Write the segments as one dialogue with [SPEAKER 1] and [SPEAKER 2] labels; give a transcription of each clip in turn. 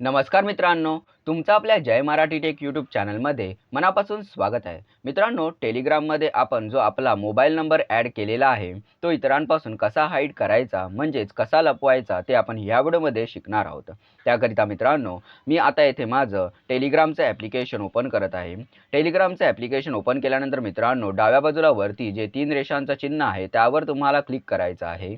[SPEAKER 1] नमस्कार मित्रांनो तुमचं आपल्या जय मराठी टेक यूट्यूब चॅनलमध्ये मनापासून स्वागत आहे. मित्रांनो टेलिग्राममध्ये आपण जो आपला मोबाईल नंबर ॲड केलेला आहे तो इतरांपासून कसा हाईड करायचा म्हणजेच कसा लपवायचा ते आपण ह्या व्हिडिओमध्ये शिकणार आहोत. त्याकरिता मित्रांनो मी आता येथे माझं टेलिग्रामचं ॲप्लिकेशन ओपन करत आहे. टेलिग्रामचं ॲप्लिकेशन ओपन केल्यानंतर मित्रांनो डाव्या बाजूला वरती जे तीन रेषांचं चिन्ह आहे त्यावर तुम्हाला क्लिक करायचं आहे.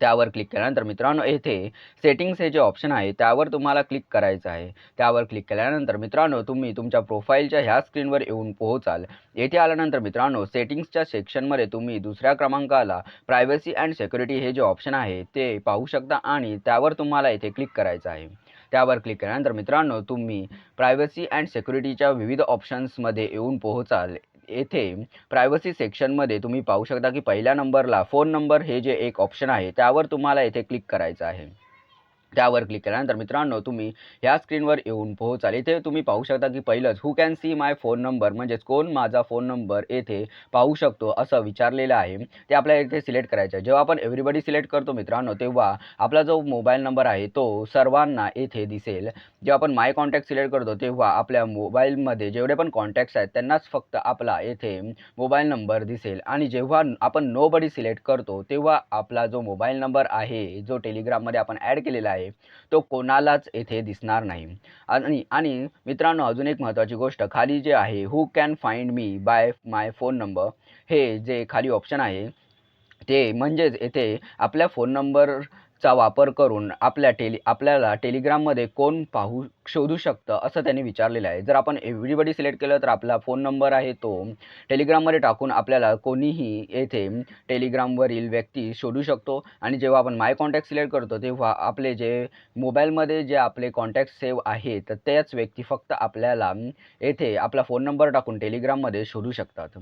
[SPEAKER 1] त्यावर क्लिक केल्यानंतर मित्रांनो येथे सेटिंग्स हे जे ऑप्शन आहे त्यावर तुम्हाला क्लिक करायचं आहे. त्यावर क्लिक केल्यानंतर मित्रांनो तुम्ही तुमच्या प्रोफाईलच्या ह्या स्क्रीनवर येऊन पोहोचाल. येथे आल्यानंतर मित्रांनो सेटिंग्सच्या सेक्शनमध्ये तुम्ही दुसऱ्या क्रमांकाला प्रायव्हसी अँड सेक्युरिटी हे जे ऑप्शन आहे ते पाहू शकता आणि त्यावर तुम्हाला येथे क्लिक करायचं आहे. त्यावर क्लिक केल्यानंतर मित्रांनो तुम्ही प्रायव्हसी अँड सेक्युरिटीच्या विविध ऑप्शन्समध्ये येऊन पोहोचाल. येथे प्रायव्हसी सेक्शनमध्ये तुम्ही पाहू शकता की पहिल्या नंबरला फोन नंबर हे जे एक ऑप्शन आहे त्यावर तुम्हाला येथे क्लिक करायचं आहे. त्यावर क्लिक केल्यानंतर मित्रांनो तुम्ही ह्या स्क्रीनवर येऊन पोहोचाल. इथे तुम्ही पाहू शकता की पहिलंच who can see my phone number म्हणजेच कोण माझा फोन नंबर येथे पाहू शकतो असं विचारलेलं आहे. ते आपल्याला इथे सिलेक्ट करायचं आहे. जेव्हा आपण एव्हरीबडी सिलेक्ट करतो मित्रांनो तेव्हा आपला जो मोबाईल नंबर आहे तो सर्वांना येथे दिसेल. जेव्हा आपण माय कॉन्टॅक्ट सिलेक्ट करतो तेव्हा आपल्या मोबाईलमध्ये जेवढे पण कॉन्टॅक्ट्स आहेत त्यांनाच फक्त आपला येथे मोबाईल नंबर दिसेल. आणि जेव्हा आपण नो बडी सिलेक्ट करतो तेव्हा आपला जो मोबाईल नंबर आहे जो टेलिग्राममध्ये आपण ॲड केलेला आहे तो कोणालाच येथे दिसणार नाही. आणि आणि मित्रांनो अजून एक महत्त्वाची गोष्ट खाली जे आहे who can find me by my phone number हे जे खाली ऑप्शन आहे ते म्हणजेच येथे आपल्या फोन नंबर चा वापर करून आपल्या टेली आपल्याला टेलिग्राममध्ये कोण पाहू शोधू शकतं असं त्यांनी विचारलेलं आहे. जर आपण एव्हरीबडी सिलेक्ट केलं तर आपला फोन नंबर आहे तो. टेलिग्राममध्ये टाकून आपल्याला कोणीही येथे टेलिग्रामवरील व्यक्ती शोधू शकतो. आणि जेव्हा आपण माय कॉन्टॅक्ट सिलेक्ट करतो तेव्हा आपले जे मोबाईलमध्ये जे आपले कॉन्टॅक्ट सेव्ह आहेत त्याच व्यक्ती फक्त आपल्याला येथे आपला फोन नंबर टाकून टेलिग्राममध्ये शोधू शकतात.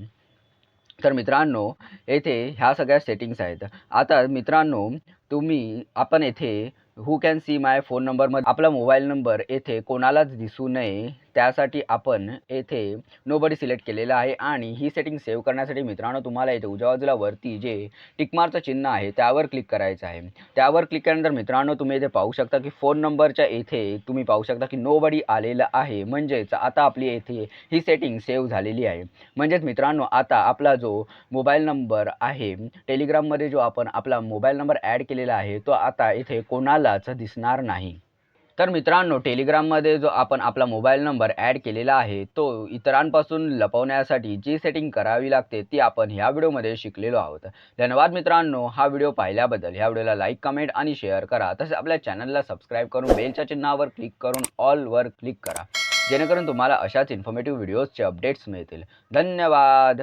[SPEAKER 1] तर मित्रांनो येथे ह्या सगळ्या सेटिंग्स आहेत. आता मित्रांनो तुम्ही आपण येथे who can see my phone नंबरमध्ये आपला मोबाईल नंबर येथे कोणालाच दिसू नये. त्यासाठी आपण येथे नोबडी सिलेक्ट केलेलं आहे आणि ही सेटिंग सेव्ह करण्यासाठी मित्रांनो तुम्हाला इथे उजव्या बाजूला वरती जे टिकमारचं चिन्ह आहे त्यावर क्लिक करायचं आहे. त्यावर क्लिक केल्यानंतर मित्रांनो तुम्ही इथे पाहू शकता की फोन नंबरच्या येथे तुम्ही पाहू शकता की नोबडी आलेलं आहे. म्हणजेच आता आपली येथे ही सेटिंग सेव्ह झालेली आहे. म्हणजेच मित्रांनो आता आपला जो मोबाईल नंबर आहे टेलिग्राममध्ये जो आपण आपला मोबाईल नंबर ॲड केलेला आहे तो आता इथे कोणालाच दिसणार नाही. तर मित्रांनो टेलिग्राममध्ये जो आपण आपला मोबाईल नंबर ॲड केलेला आहे तो इतरांपासून लपवण्यासाठी जी सेटिंग करावी लागते ती आपण ह्या व्हिडिओमध्ये शिकलेलो आहोत. धन्यवाद मित्रांनो हा व्हिडिओ पाहिल्याबद्दल. ह्या व्हिडिओला लाईक कमेंट आणि शेअर करा. तसेच आपल्या चॅनलला सबस्क्राईब करून बेलच्या चिन्हावर क्लिक करून ऑलवर क्लिक करा. जेणेकरून तुम्हाला अशाच इन्फॉर्मेटिव्ह व्हिडिओजचे अपडेट्स मिळतील. धन्यवाद!